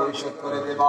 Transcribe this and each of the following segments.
পরিশোধ করে দেবা।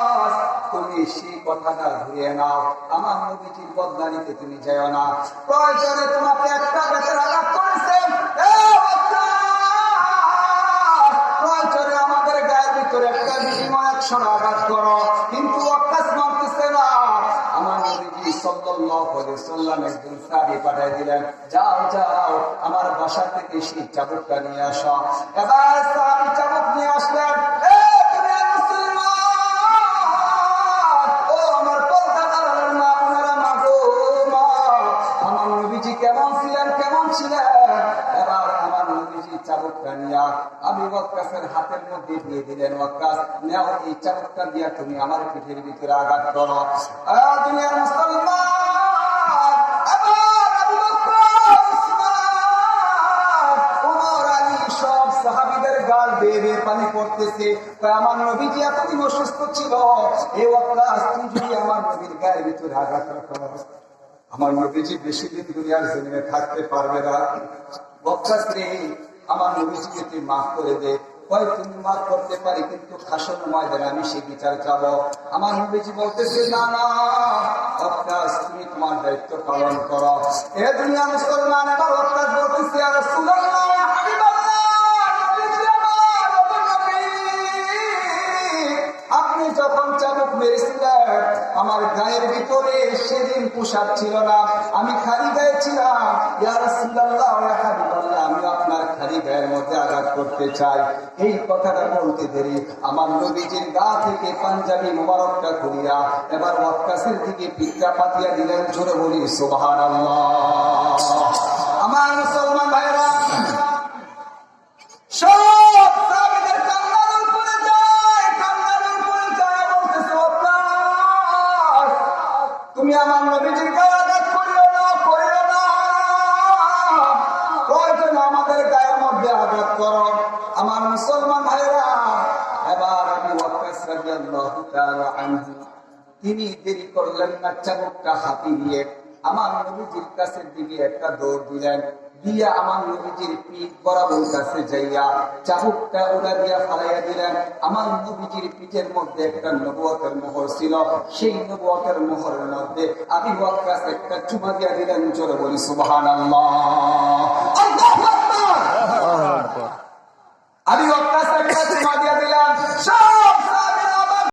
তুমি আমার নবীজির তুমি যাও না। প্রয়োজনে তোমাকে একটা বেতের আঘাত করেছে। প্রয়োজনে আমাদের গায়ের ভিতরে একটা বিনিময় একশো আঘাত করো। কিন্তু আমার বাসা থেকে সেই চাবুকটা নিয়ে আসো। এবার চাবুক নিয়ে আসলেন। ছিলেন এবার আমার নবীজি চাবুকটা নিয়া আমি পিঠের ভিতরে আঘাত করো। দুনিয়ার মুসলমান গাল বেয়ে পানি পড়তেছে। আমার নবীজি এতদিন অসুস্থ ছিল এই ওয়াক্কাস, তুই যদি আমার নবীর গায়ের ভিতরে আঘাত রাখো আমার নবীজি বেশি দিন দুনিয়ার জমিনে থাকতে পারবে না। বক্সাস রে আমার নবীজিকে তুই মাফ করে দে। হয় মাফ করতে পারি, কিন্তু আমি সে বিচার চাবো। আমার নবীজি বলতেছে, না না তুমি তোমার দায়িত্ব পালন করো। এ দুনিয়া মুসলমান আমার গায়ের ভিতরে সেদিন পোশাক ছিল না। আমি খালি গায়ে ছিলাম। আমি আপনার খালি গায়ের মধ্যে আঘাত করতে চাই। এই কথাটা বলতে দেরি। আমার নবীজির গা থেকে পাঞ্জাবি মোবারকটা খুলিয়া এবার ওয়াক্কাসের দিকে পিঠটা পাতিয়া দিলেন। জোরে বলি, সুবহানাল্লাহ। আমার মুসলমান ভাইরা তুমি আমার নবীজির গায়ে আঘাত করিও না করিও না। আমাদের গায়ের মধ্যে আঘাত আমার মুসলমান ভাইরা এবার আমি তিনি দেরি করলেন না, চাবুকটা হাতি দিয়ে আমার নবীজির কাছে দিকে একটা দৌড় দিলেন। দিয়া আমার নবীজির পিঠ বরাবর কাছে যাইয়া চাবুকটা ওরা দিয়া ফালাইয়া দিলেন। আমার নবীজির পিঠের মধ্যে একটা নবুয়তের মোহর ছিল। সেই নবুয়তের মোহরের মধ্যে আমি ওয়াক্কাস একটা চুমা দিয়া দিলেন চলে বলি, সুবহানাল্লাহ।